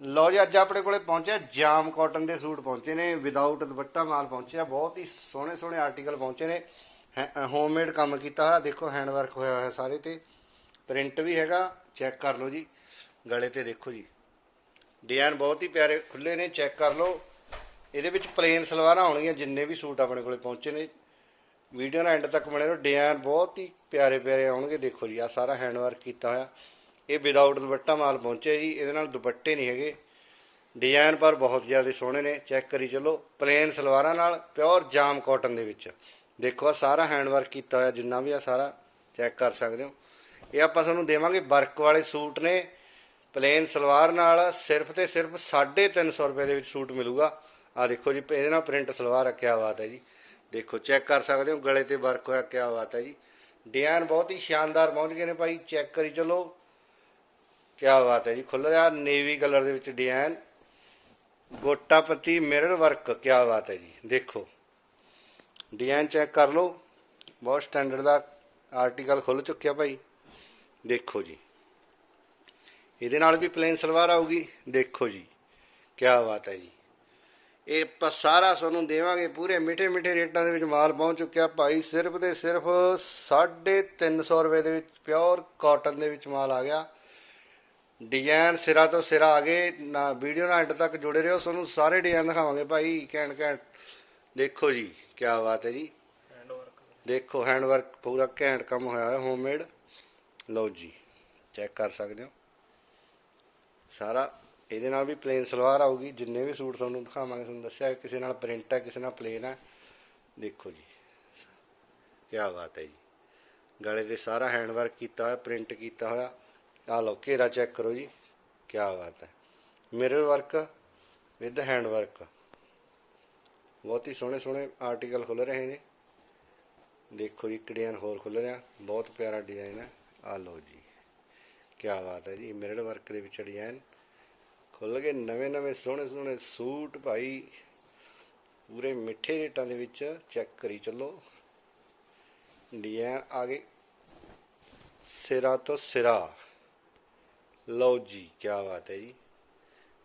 ਲਓ ਜੀ, ਅੱਜ ਆਪਣੇ ਕੋਲੇ ਪਹੁੰਚਿਆ, ਜਾਮ ਕਾਟਨ ਦੇ ਸੂਟ ਪਹੁੰਚੇ ਨੇ ਵਿਦਆਊਟ ਦੁਪੱਟਾ ਮਾਲ ਪਹੁੰਚਿਆ, ਬਹੁਤ ਹੀ ਸੋਹਣੇ ਸੋਹਣੇ ਆਰਟੀਕਲ ਪਹੁੰਚੇ ਨੇ। ਹੋਮਮੇਡ ਕੰਮ ਕੀਤਾ ਹੋਇਆ, ਦੇਖੋ ਹੈਂਡ ਵਰਕ ਹੋਇਆ ਹੋਇਆ ਸਾਰੇ ਤੇ। ਪ੍ਰਿੰਟ ਵੀ ਹੈਗਾ ਚੈੱਕ ਕਰ ਲਓ ਜੀ, ਗਲੇ ਤੇ ਦੇਖੋ ਜੀ। ਡਿਜ਼ਾਈਨ ਬਹੁਤ ਹੀ ਪਿਆਰੇ ਖੁੱਲੇ ਨੇ ਚੈੱਕ ਕਰ ਲਓ। ਇਹਦੇ ਵਿੱਚ ਪਲੇਨ ਸਲਵਾਰਾਂ ਆਉਣਗੀਆਂ, ਜਿੰਨੇ ਵੀ ਸੂਟ ਆਪਣੇ ਕੋਲੇ ਪਹੁੰਚੇ ਨੇ। ਵੀਡੀਓ ਨਾਲ ਐਂਡ ਤੱਕ ਬਣੇ ਰਹੋ ਡਿਜ਼ਾਈਨ ਬਹੁਤ ਹੀ ਪਿਆਰੇ ਪਿਆਰੇ ਆਉਣਗੇ, ਦੇਖੋ ਜੀ ਆ ਸਾਰਾ ਹੈਂਡ ਵਰਕ ਕੀਤਾ ਹੋਇਆ। ਇਹ ਵਿਦਆਊਟ ਦੁਪੱਟਾ ਮਾਲ ਪਹੁੰਚਿਆ ਜੀ, ਇਹਦੇ ਨਾਲ ਦੁਪੱਟੇ ਨਹੀਂ ਹੈਗੇ। ਡਿਜ਼ਾਈਨ ਪਰ ਬਹੁਤ ਜ਼ਿਆਦਾ ਸੋਹਣੇ ਨੇ ਚੈੱਕ ਕਰੀ ਚਲੋ। ਪਲੇਨ ਸਲਵਾਰਾਂ ਨਾਲ ਪਿਓਰ ਜਾਮ ਕਾਟਨ ਦੇ ਵਿੱਚ। ਦੇਖੋ ਆ ਸਾਰਾ ਹੈਂਡ ਵਰਕ ਕੀਤਾ ਹੋਇਆ, ਜਿੰਨਾ ਵੀ ਆ ਸਾਰਾ ਚੈੱਕ ਕਰ ਸਕਦੇ ਹੋ। ਇਹ ਆਪਾਂ ਤੁਹਾਨੂੰ ਦੇਵਾਂਗੇ ਵਰਕ ਵਾਲੇ ਸੂਟ ਨੇ। ਪਲੇਨ ਸਲਵਾਰ ਨਾਲ ਸਿਰਫ ਤੇ ਸਿਰਫ 350 ਰੁਪਏ ਦੇ ਵਿੱਚ ਸੂਟ ਮਿਲੂਗਾ। ਆ ਦੇਖੋ ਜੀ, ਇਹਦੇ ਨਾਲ ਪ੍ਰਿੰਟ ਸਲਵਾਰ ਆ, ਕਿਆ ਬਾਤ ਹੈ ਜੀ। ਦੇਖੋ ਚੈੱਕ ਕਰ ਸਕਦੇ ਹੋ, ਗਲੇ ਤੇ ਵਰਕ ਹੋਇਆ, ਕਿਆ ਬਾਤ ਹੈ ਜੀ। ਡਿਜ਼ਾਈਨ ਬਹੁਤ ਹੀ ਸ਼ਾਨਦਾਰ ਪਹੁੰਚ ਗਏ ਨੇ ਭਾਈ ਚੈੱਕ ਕਰੀ ਚਲੋ। ਕਿਆ ਬਾਤ ਹੈ ਜੀ ਖੁੱਲ ਰਿਹਾ ਨੇਵੀ ਕਲਰ ਦੇ ਵਿੱਚ ਡਿਜ਼ਾਈਨ ਗੋਟਾਪਤੀ ਮਿਰਰ ਵਰਕ ਕਿਆ ਬਾਤ ਹੈ ਜੀ, ਦੇਖੋ। ਡਿਜ਼ਾਈਨ ਚੈੱਕ ਕਰ ਲਓ। ਬਹੁਤ ਸਟੈਂਡਰਡ ਦਾ ਆਰਟੀਕਲ ਖੁੱਲ ਚੁੱਕਿਆ ਭਾਈ। ਦੇਖੋ ਜੀ। ਇਹਦੇ ਨਾਲ ਵੀ ਪਲੇਨ ਸਲਵਾਰ ਆਊਗੀ। ਦੇਖੋ ਜੀ। ਕਿਆ ਬਾਤ ਹੈ ਜੀ। ਇਹ ਆਪਾਂ ਸਾਰਾ ਤੁਹਾਨੂੰ ਦੇਵਾਂਗੇ। ਪੂਰੇ ਮਿੱਠੇ ਮਿੱਠੇ ਰੇਟਾਂ ਦੇ ਵਿੱਚ ਮਾਲ ਪਹੁੰਚ ਚੁੱਕਿਆ ਭਾਈ। ਸਿਰਫ ਤੇ ਸਿਰਫ 350 ਰੁਪਏ ਦੇ ਵਿੱਚ ਪਿਓਰ ਕਾਟਨ ਦੇ ਵਿੱਚ ਮਾਲ ਆ ਗਿਆ। ਡਿਜ਼ਾਈਨ ਸਿਰਾ ਤੋਂ ਸਿਰਾ ਆ ਗਏ, ਨਾ ਵੀਡੀਓ ਨਾਲ ਐਂਡ ਤੱਕ ਜੁੜੇ ਰਹੋ ਤੁਹਾਨੂੰ ਸਾਰੇ ਡਿਜ਼ਾਈਨ ਦਿਖਾਵਾਂਗੇ ਭਾਈ ਘੈਂਟ ਘੈਂਟ ਦੇਖੋ ਜੀ ਕੀ ਬਾਤ ਹੈ ਜੀ। ਦੇਖੋ ਹੈਂਡ ਵਰਕ ਪੂਰਾ ਘੈਂਟ ਕੰਮ ਹੋਇਆ ਹੈ ਹੋਮਮੇਡ ਲਓ ਜੀ ਚੈੱਕ ਕਰ ਸਕਦੇ ਹੋ। ਸਾਰਾ, ਇਹਦੇ ਨਾਲ ਵੀ ਪਲੇਨ ਸਲਵਾਰ ਆਊਗੀ, ਜਿੰਨੇ ਵੀ ਸੂਟ ਤੁਹਾਨੂੰ ਦਿਖਾਵਾਂਗੇ ਤੁਹਾਨੂੰ ਦੱਸਿਆ, ਕਿਸੇ ਨਾਲ ਪ੍ਰਿੰਟ ਹੈ, ਕਿਸੇ ਨਾਲ ਪਲੇਨ ਹੈ। ਦੇਖੋ ਜੀ ਕੀ ਬਾਤ ਹੈ ਜੀ। ਗਲੇ ਤੇ ਸਾਰਾ ਹੈਂਡ ਵਰਕ ਕੀਤਾ ਹੋਇਆ ਪ੍ਰਿੰਟ ਕੀਤਾ ਹੋਇਆ। ਆ ਲਓ, ਘੇਰਾ ਚੈੱਕ ਕਰੋ ਜੀ ਕੀ ਬਾਤ ਹੈ। Mirror work with hand work ਬਹੁਤ ਹੀ ਸੋਹਣੇ ਸੋਹਣੇ ਆਰਟੀਕਲ ਖੁੱਲ ਰਹੇ ਨੇ। ਦੇਖੋ ਜੀ ਡਿਜ਼ਾਈਨ ਹੋਰ ਖੁੱਲ ਰਿਹਾ ਬਹੁਤ ਪਿਆਰਾ ਡਿਜ਼ਾਈਨ ਹੈ। ਆ ਲਓ ਜੀ ਕੀ ਬਾਤ ਹੈ ਜੀ ਮਿਰਰ ਵਰਕ ਦੇ ਵਿੱਚ ਡਿਜ਼ਾਈਨ ਖੁੱਲ ਗਏ ਨਵੇਂ ਨਵੇਂ ਸੋਹਣੇ ਸੋਹਣੇ ਸੂਟ ਭਾਈ। ਪੂਰੇ ਮਿੱਠੇ ਰੇਟਾਂ ਦੇ ਵਿੱਚ ਚੈੱਕ ਕਰੀ ਚੱਲੋ। ਡਿਜ਼ਾਈਨ ਆ ਗਏ ਸਿਰਾ ਤੋਂ ਸਿਰਾ। ਲਓ ਜੀ ਕੀ ਬਾਤ ਹੈ ਜੀ।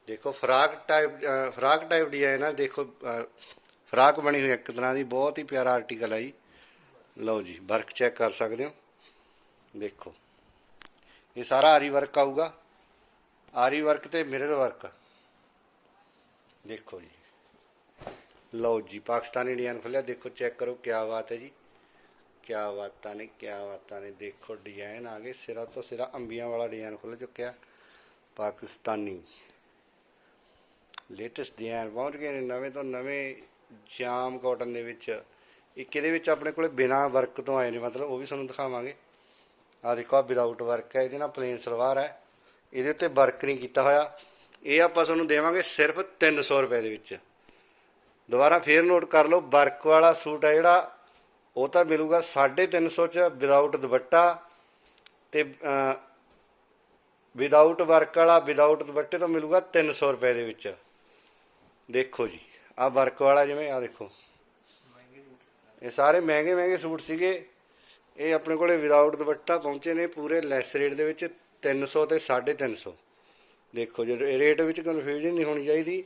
ਦੇਖੋ, frock type frock type design ਆ, ਦੇਖੋ ਫਰਾਕ ਬਣੀ ਹੋਈ ਇੱਕ ਤਰ੍ਹਾਂ ਦੀ, ਬਹੁਤ ਹੀ ਪਿਆਰਾ ਆਰਟੀਕਲ ਹੈ ਜੀ। ਲਓ ਜੀ ਵਰਕ ਚੈੱਕ ਕਰ ਸਕਦੇ ਹੋ। ਦੇਖੋ, ਇਹ ਸਾਰਾ ਆਰੀ ਵਰਕ ਆਊਗਾ। ਆਰੀ ਵਰਕ ਤੇ ਮਿਰਰ ਵਰਕ ਦੇਖੋ ਜੀ। ਲਓ ਜੀ, ਪਾਕਿਸਤਾਨੀ ਡਿਜ਼ਾਈਨ ਖੁੱਲਿਆ। ਦੇਖੋ ਚੈੱਕ ਕਰੋ ਕੀ ਬਾਤ ਹੈ ਜੀ। ਕਿਆ ਬਾਤਾਂ ਨੇ, ਕਿਆ ਬਾਤਾਂ ਨੇ, ਦੇਖੋ ਡਿਜ਼ਾਈਨ ਆ ਗਏ, ਸਿਰਾ ਤੋਂ ਸਿਰਾ ਅੰਬੀਆਂ ਵਾਲਾ ਡਿਜ਼ਾਈਨ ਖੁੱਲ ਚੁੱਕਿਆ, ਪਾਕਿਸਤਾਨੀ। ਲੇਟੈਸਟ ਡਿਜ਼ਾਈਨ ਪਹੁੰਚ ਗਏ ਨੇ, ਨਵੇਂ ਤੋਂ ਨਵੇਂ ਜਾਮ ਕਾਟਨ ਦੇ ਵਿੱਚ। ਇੱਕ ਇਹਦੇ ਵਿੱਚ ਆਪਣੇ ਕੋਲੇ ਬਿਨਾ ਵਰਕ ਤੋਂ ਆਏ ਨੇ, ਮਤਲਬ ਉਹ ਵੀ ਤੁਹਾਨੂੰ ਦਿਖਾਵਾਂਗੇ। ਆ ਦੇਖੋ ਆ ਵਿਦਆਊਟ ਵਰਕ ਹੈ, ਇਹਦੇ ਨਾਲ ਪਲੇਨ ਸਲਵਾਰ ਹੈ। ਇਹਦੇ ਉੱਤੇ ਵਰਕ ਨਹੀਂ ਕੀਤਾ ਹੋਇਆ। ਇਹ ਆਪਾਂ ਤੁਹਾਨੂੰ ਦੇਵਾਂਗੇ ਸਿਰਫ 300 ਰੁਪਏ ਦੇ ਵਿੱਚ। ਦੁਬਾਰਾ ਫੇਰ ਨੋਟ ਕਰ ਲਓ ਵਰਕ ਵਾਲਾ ਸੂਟ ਹੈ ਜਿਹੜਾ ਉਹ ਤਾਂ ਮਿਲੂਗਾ 350 ਚ ਵਿਦਆਊਟ ਦੁਪੱਟਾ ਤੇ ਵਿਦਆਊਟ ਵਰਕ ਵਾਲਾ ਵਿਦਆਊਟ ਦੁਪੱਟੇ ਤੋਂ ਮਿਲੂਗਾ 300 ਰੁਪਏ ਦੇ ਵਿੱਚ। ਦੇਖੋ ਜੀ ਆ ਵਰਕ ਵਾਲਾ ਜਿਵੇਂ ਆ ਦੇਖੋ। ਇਹ ਸਾਰੇ ਮਹਿੰਗੇ ਮਹਿੰਗੇ ਸੂਟ ਸੀਗੇ। ਇਹ ਆਪਣੇ ਕੋਲੇ ਵਿਦਆਊਟ ਦੁਪੱਟਾ ਪਹੁੰਚੇ ਨੇ ਪੂਰੇ ਲੈਸ ਰੇਟ ਦੇ ਵਿੱਚ 300 ਤੇ 350 ਦੇਖੋ ਜੇ ਰੇਟ ਵਿੱਚ ਕਨਫਿਊਜ਼ਨ ਨਹੀਂ ਹੋਣੀ ਚਾਹੀਦੀ।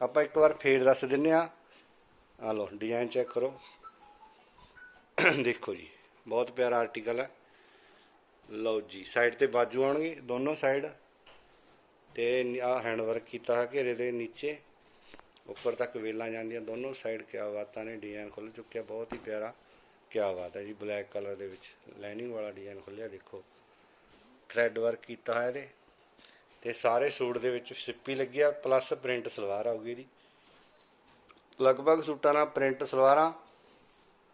ਆਪਾਂ ਇੱਕ ਵਾਰ ਫੇਰ ਦੱਸ ਦਿੰਨੇ ਆ। ਆ ਲਓ ਡਿਜ਼ਾਈਨ ਚੈੱਕ ਕਰੋ। ਦੇਖੋ ਜੀ, ਬਹੁਤ ਪਿਆਰਾ ਆਰਟੀਕਲ ਹੈ। ਲਓ ਜੀ ਸਾਈਡ ਤੇ ਬਾਜੂ ਆਉਣਗੇ, ਦੋਨੋਂ ਸਾਈਡ ਤੇ ਆ ਹੈਂਡ ਵਰਕ ਕੀਤਾ ਹੈ ਘੇਰੇ ਦੇ ਨੀਚੇ। ਉੱਪਰ ਤੱਕ ਵੇਲਾਂ ਜਾਂਦੀਆਂ ਦੋਨੋਂ ਸਾਈਡ ਕਿਆ ਬਾਤਾਂ ਨੇ ਡਿਜ਼ਾਈਨ ਖੁੱਲ ਚੁੱਕਿਆ, ਬਹੁਤ ਹੀ ਪਿਆਰਾ। ਕਿਆ ਬਾਤ ਹੈ ਜੀ ਬਲੈਕ ਕਲਰ ਦੇ ਵਿੱਚ ਲਾਈਨਿੰਗ ਵਾਲਾ ਡਿਜ਼ਾਈਨ ਖੁੱਲਿਆ ਦੇਖੋ। ਥ੍ਰੈਡ ਵਰਕ ਕੀਤਾ ਹੈ ਇਹਦੇ। ਤੇ ਸਾਰੇ ਸੂਟ ਦੇ ਵਿੱਚ ਸਿੱਪੀ ਲੱਗਿਆ ਪਲੱਸ ਪ੍ਰਿੰਟ ਸਲਵਾਰ ਆਊਗੀ ਇਹਦੀ। ਲਗਭਗ ਸੂਟਾਂ ਨਾਲ ਪ੍ਰਿੰਟ ਸਲਵਾਰਾਂ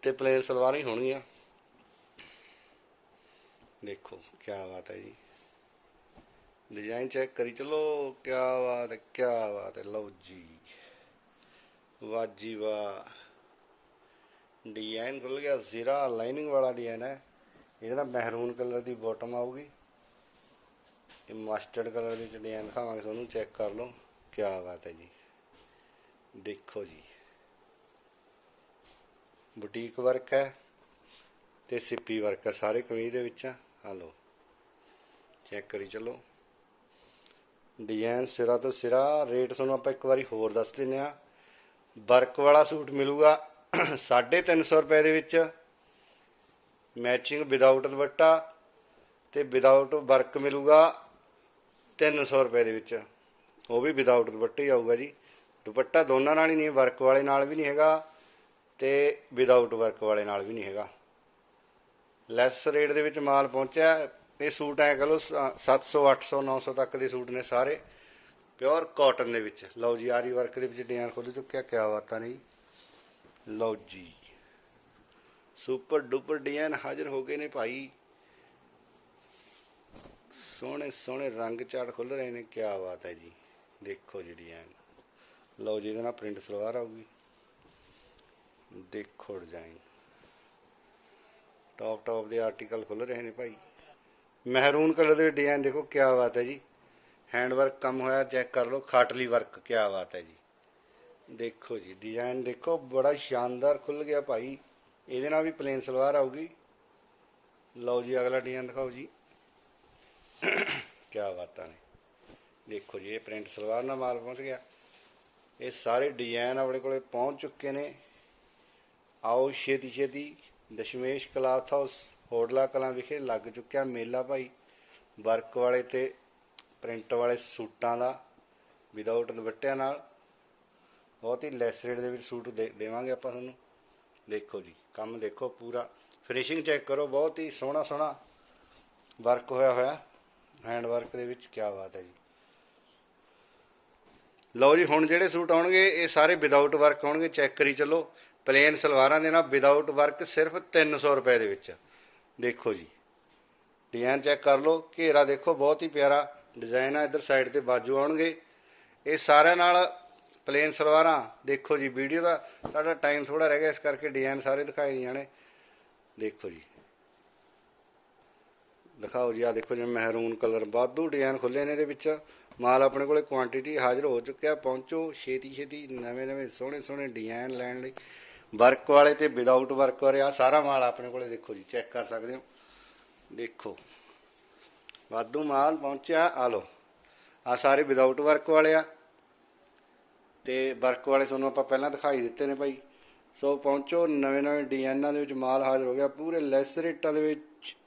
ਤੇ ਪਲੇਨ ਸਲਵਾਰਾਂ ਹੀ ਹੋਣਗੀਆਂ। ਦੇਖੋ, ਕਿਆ ਬਾਤ ਹੈ ਜੀ। ਡਿਜ਼ਾਈਨ ਚੈੱਕ ਕਰੀ, ਚਲੋ, ਕਿਆ ਬਾਤ ਹੈ, ਕਿਆ ਬਾਤ ਹੈ। ਲਓ ਜੀ। ਵਾਜੀ ਵਾ ਵਾਹ। ਡਿਜ਼ਾਈਨ ਖੁੱਲ ਗਿਆ। ਜ਼ੀਰਾ ਲਾਈਨਿੰਗ ਵਾਲਾ ਡਿਜ਼ਾਈਨ ਹੈ। ਇਹਦੇ ਨਾਲ ਮਹਿਰੂਨ ਕਲਰ ਦੀ ਬਾਟਮ ਆਊਗੀ। ਇਹ ਮਸਟਰਡ ਕਲਰ ਦੇ ਡਿਜ਼ਾਈਨ ਦਿਖਾਵਾਂਗੇ, ਤੁਹਾਨੂੰ ਚੈੱਕ ਕਰ ਲਓ। ਕੀ ਬਾਤ ਹੈ ਜੀ। ਦੇਖੋ ਜੀ। ਬੁਟੀਕ ਵਰਕ ਹੈ ਤੇ ਸਿੱਪੀ ਵਰਕ ਹੈ, ਸਾਰੇ ਕਮੀਜ਼ ਦੇ ਵਿੱਚ ਆ ਲਓ, ਚੈੱਕ ਕਰੀ ਚਲੋ। ਡਿਜ਼ਾਈਨ ਸਿਰਾ ਤੋਂ ਸਿਰਾ, ਰੇਟ ਤੁਹਾਨੂੰ ਆਪਾਂ ਇੱਕ ਵਾਰੀ ਹੋਰ ਦੱਸ ਦਿੰਨੇ ਆ ਵਰਕ ਵਾਲਾ ਸੂਟ ਮਿਲੂਗਾ 350 ਰੁਪਏ ਦੇ ਵਿੱਚ। ਮੈਚਿੰਗ ਵਿਦਆਊਟ ਦੁਪੱਟਾ ਤੇ ਵਿਦਆਊਟ ਵਰਕ ਮਿਲੂਗਾ 300 ਰੁਪਏ ਦੇ ਵਿੱਚ। ਉਹ ਵੀ ਵਿਦਆਊਟ ਦੁਪੱਟੇ ਹੀ ਆਊਗਾ ਜੀ। ਦੁਪੱਟਾ ਦੋਨਾਂ ਨਾਲ ਹੀ ਨਹੀਂ, ਵਰਕ ਵਾਲੇ ਨਾਲ ਵੀ ਨਹੀਂ ਹੈਗਾ। ਤੇ ਵਿਦਆਊਟ ਵਰਕ ਵਾਲੇ ਨਾਲ ਵੀ ਨਹੀਂ ਹੈਗਾ। ਲੈਸ ਰੇਟ ਦੇ ਵਿੱਚ ਮਾਲ ਪਹੁੰਚਿਆ, ਇਹ ਸੂਟ ਐ ਕਹ ਲਓ 700 800 900 ਤੱਕ ਦੇ ਸੂਟ ਨੇ ਸਾਰੇ। ਪਿਓਰ ਕਾਟਨ ਦੇ ਵਿੱਚ। ਲਓ ਜੀ, ਆਰੀ ਵਰਕ ਦੇ ਵਿੱਚ ਡਿਜ਼ਾਈਨ ਖੁੱਲ ਚੁੱਕਿਆ, ਕਿਆ ਬਾਤਾਂ ਨਹੀਂ। ਲਓ ਜੀ। ਸੁਪਰ ਡੁਪਰ ਡਿਜ਼ਾਈਨ ਹਾਜ਼ਰ ਹੋ ਗਏ ਨੇ ਭਾਈ। ਸੋਹਣੇ ਸੋਹਣੇ ਰੰਗ ਚਾੜ ਖੁੱਲ ਰਹੇ ਨੇ, ਕਿਆ ਬਾਤ ਹੈ ਜੀ। ਦੇਖੋ ਜੀ ਡਿਜ਼ਾਈਨ। ਲਓ ਜੀ, ਇਹਦੇ ਨਾਲ ਪ੍ਰਿੰਟ ਸਲਵਾਰ ਆਊਗੀ। ਦੇਖੋ ਡਿਜ਼ਾਈਨ ਟੌਪ ਟੌਪ ਦੇ ਆਰਟੀਕਲ ਖੁੱਲ ਰਹੇ ਨੇ ਭਾਈ। ਮਹਿਰੂਨ ਕਲਰ ਦੇ ਡਿਜ਼ਾਈਨ ਦੇਖੋ ਕਿਆ ਬਾਤ ਹੈ ਜੀ। ਹੈਂਡ ਵਰਕ ਕੰਮ ਹੋਇਆ ਚੈੱਕ ਕਰ ਲਓ, ਖਾਟਲੀ ਵਰਕ ਕਿਆ ਬਾਤ ਹੈ ਜੀ। ਦੇਖੋ ਜੀ ਡਿਜ਼ਾਈਨ ਦੇਖੋ, ਬੜਾ ਸ਼ਾਨਦਾਰ ਖੁੱਲ ਗਿਆ ਭਾਈ। ਇਹਦੇ ਨਾਲ ਵੀ ਪਲੇਨ ਸਲਵਾਰ ਆਊਗੀ। ਲਓ ਜੀ, ਅਗਲਾ ਡਿਜ਼ਾਈਨ ਦਿਖਾਓ ਜੀ। ਕਿਆ ਬਾਤਾਂ ਨੇ। ਦੇਖੋ ਜੀ, ਇਹ ਪ੍ਰਿੰਟ ਸਲਵਾਰ ਨਾਲ ਮਾਲ ਪਹੁੰਚ ਗਿਆ। ਇਹ ਸਾਰੇ ਡਿਜ਼ਾਈਨ ਆਪਣੇ ਕੋਲੇ ਪਹੁੰਚ ਚੁੱਕੇ ਨੇ। ਆਓ ਛੇਤੀ ਛੇਤੀ ਦਸ਼ਮੇਸ਼ ਕਲਾਥ ਹਾਊਸ ਹੋਡਲਾ ਕਲਾਂ ਵਿਖੇ ਲੱਗ ਚੁੱਕਿਆ ਮੇਲਾ ਭਾਈ। ਵਰਕ ਵਾਲੇ ਤੇ ਪ੍ਰਿੰਟ ਵਾਲੇ ਸੂਟਾਂ ਦਾ ਵਿਦਆਊਟ ਦੁਪੱਟਿਆਂ ਨਾਲ। ਬਹੁਤ ਹੀ ਲੈਸ ਰੇਟ ਦੇ ਵਿੱਚ ਸੂਟ ਦੇ ਦੇਵਾਂਗੇ ਆਪਾਂ ਤੁਹਾਨੂੰ। ਦੇਖੋ ਜੀ, ਕੰਮ ਦੇਖੋ ਪੂਰਾ। ਫਿਨਿਸ਼ਿੰਗ ਚੈੱਕ ਕਰੋ, ਬਹੁਤ ਹੀ ਸੋਹਣਾ ਸੋਹਣਾ ਵਰਕ ਹੋਇਆ ਹੋਇਆ। ਹੈਂਡ ਵਰਕ ਦੇ ਵਿੱਚ ਕੀ ਬਾਤ ਹੈ ਜੀ। ਲਓ ਜੀ, ਹੁਣ ਜਿਹੜੇ ਸੂਟ ਆਉਣਗੇ, ਇਹ ਸਾਰੇ ਵਿਦਆਊਟ ਵਰਕ ਆਉਣਗੇ ਚੈੱਕ ਕਰੀ ਚੱਲੋ। ਪਲੇਨ ਸਲਵਾਰਾਂ ਦੇ ਨਾਲ ਵਿਦਆਊਟ ਵਰਕ ਸਿਰਫ 300 ਰੁਪਏ ਦੇ ਵਿੱਚ। ਦੇਖੋ ਜੀ। ਡਿਜ਼ਾਈਨ ਚੈੱਕ ਕਰ ਲਓ। ਘੇਰਾ ਦੇਖੋ, ਬਹੁਤ ਹੀ ਪਿਆਰਾ ਡਿਜ਼ਾਈਨ ਆ। ਇੱਧਰ ਸਾਈਡ ਤੇ ਬਾਜੂ ਆਉਣਗੇ। ਇਹ ਸਾਰਿਆਂ ਨਾਲ ਪਲੇਨ ਸਲਵਾਰਾਂ, ਦੇਖੋ ਜੀ, ਵੀਡੀਓ ਦਾ ਸਾਡਾ ਟਾਈਮ ਥੋੜਾ ਰਹਿ ਗਿਆ, ਇਸ ਕਰਕੇ ਡਿਜ਼ਾਈਨ ਸਾਰੇ ਦਿਖਾਏ ਨਹੀਂ ਜਾਣੇ। ਦੇਖੋ ਜੀ। ਦਿਖਾਓ ਜੀ ਆ ਦੇਖੋ ਜੀ ਮਹਿਰੂਨ ਕਲਰ ਵਾਧੂ ਡਿਜ਼ਾਈਨ ਖੁੱਲੇ ਨੇ ਇਹਦੇ ਵਿੱਚ। ਮਾਲ ਆਪਣੇ ਕੋਲੇ ਕੁਆਂਟੀਟੀ ਹਾਜ਼ਰ ਹੋ ਚੁੱਕਿਆ। ਪਹੁੰਚੋ ਛੇਤੀ ਛੇਤੀ ਨਵੇਂ ਨਵੇਂ ਸੋਹਣੇ ਸੋਹਣੇ ਡਿਜ਼ਾਈਨ ਲੈਣ ਲਈ। ਵਰਕ ਵਾਲੇ ਤੇ ਵਿਦਆਊਟ ਵਰਕ ਵਾਲੇ ਆ ਸਾਰਾ ਮਾਲ ਆਪਣੇ ਕੋਲੇ ਦੇਖੋ ਜੀ ਚੈੱਕ ਕਰ ਸਕਦੇ ਹੋ। ਦੇਖੋ। ਵਾਧੂ ਮਾਲ ਪਹੁੰਚਿਆ, ਆ ਲੋ ਆ ਸਾਰੇ ਵਿਦਆਊਟ ਵਰਕ ਵਾਲੇ ਆ। ਤੇ ਵਰਕ ਵਾਲੇ ਤੁਹਾਨੂੰ ਆਪਾਂ ਪਹਿਲਾਂ ਦਿਖਾਈ ਦਿੱਤੇ ਨੇ ਭਾਈ ਸੋ ਪਹੁੰਚੋ ਨਵੇਂ ਨਵੇਂ ਡਿਜ਼ਾਈਨਾਂ ਦੇ ਵਿੱਚ ਮਾਲ ਹਾਜ਼ਰ ਹੋ ਗਿਆ। ਪੂਰੇ ਲੈਸ ਰੇਟਾਂ ਦੇ ਵਿੱਚ